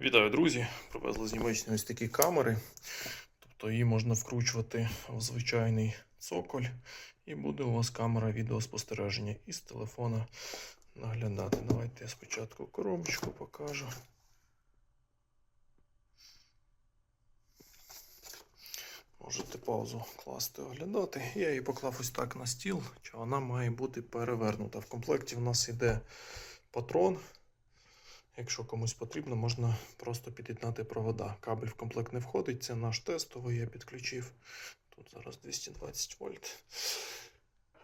Вітаю, друзі! Привезли з Німеччини ось такі камери. Тобто її можна вкручувати в звичайний цоколь, і буде у вас камера відеоспостереження із телефона наглядати. Давайте я спочатку коробочку покажу. Можете паузу класти, оглядати. Я її поклав ось так на стіл, що вона має бути перевернута. В комплекті в нас йде патрон. Якщо комусь потрібно, можна просто під'єднати провода. Кабель в комплект не входить, це наш тестовий, я підключив. Тут зараз 220 вольт.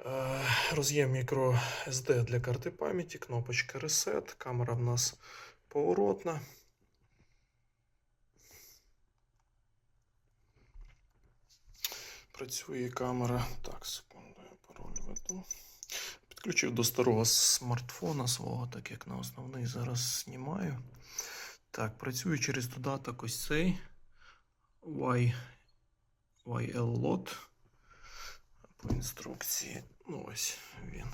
Е, Роз'єм мікро SD для карти пам'яті, кнопочка Reset, камера в нас поворотна. Працює камера. Так, секунду, я пароль веду. Підключив до старого смартфона свого, так як на основний зараз знімаю. Так, працюю через додаток ось цей y, YL-Lot. По інструкції. Ну ось він.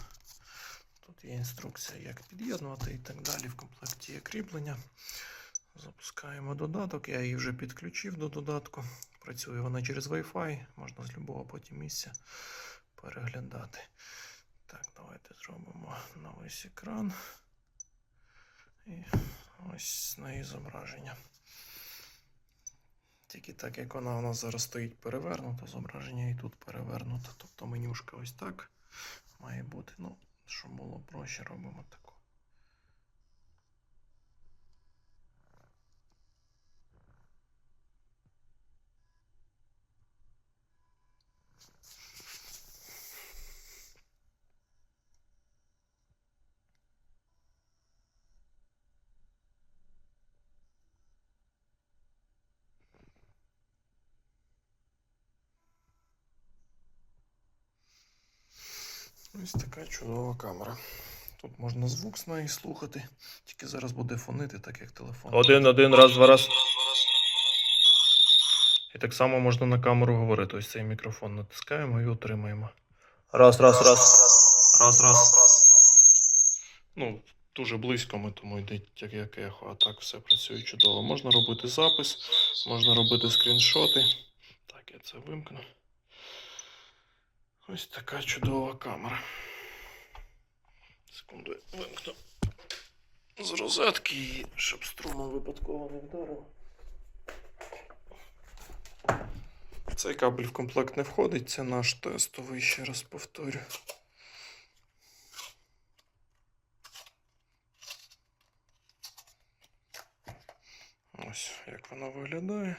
Тут є інструкція, як під'єднувати і так далі. В комплекті є кріплення. Запускаємо додаток. Я її вже підключив до додатку. Працює вона через Wi-Fi, можна з будь-якого потім місця переглядати. Так, давайте зробимо на весь екран. І ось на її зображення. Тільки так, як вона у нас зараз стоїть перевернута, зображення і тут перевернуто. Тобто менюшка ось так має бути. Ну, щоб було проще, робимо таку. Ось така чудова камера. Тут можна звук з неї слухати, тільки зараз буде фонити, так як телефон. Один, один, раз, два, раз. І так само можна на камеру говорити. Ось цей мікрофон натискаємо і отримаємо. Раз, раз, раз. Раз, раз. Ну, дуже близько ми тому йде як, як ехо, а так все працює чудово. Можна робити запис, можна робити скріншоти. Так, я це вимкну. Ось така чудова камера. Секунду, вимкну з розетки, щоб струмом випадково не вдарило. Цей кабель в комплект не входить, це наш тестовий, ще раз повторю. Ось як воно виглядає.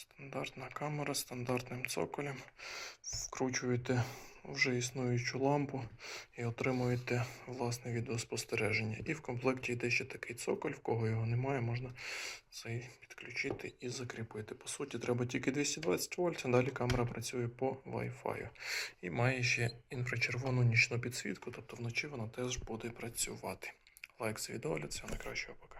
Стандартна камера з стандартним цоколем. Вкручуєте вже існуючу лампу і отримуєте власне відеоспостереження. І в комплекті йде ще такий цоколь, в кого його немає, можна цей підключити і закріпити. По суті, треба тільки 220 вольт, далі камера працює по Wi-Fi. І має ще інфрачервону нічну підсвітку, тобто вночі вона теж буде працювати. Лайк з відео, всього найкращого пока.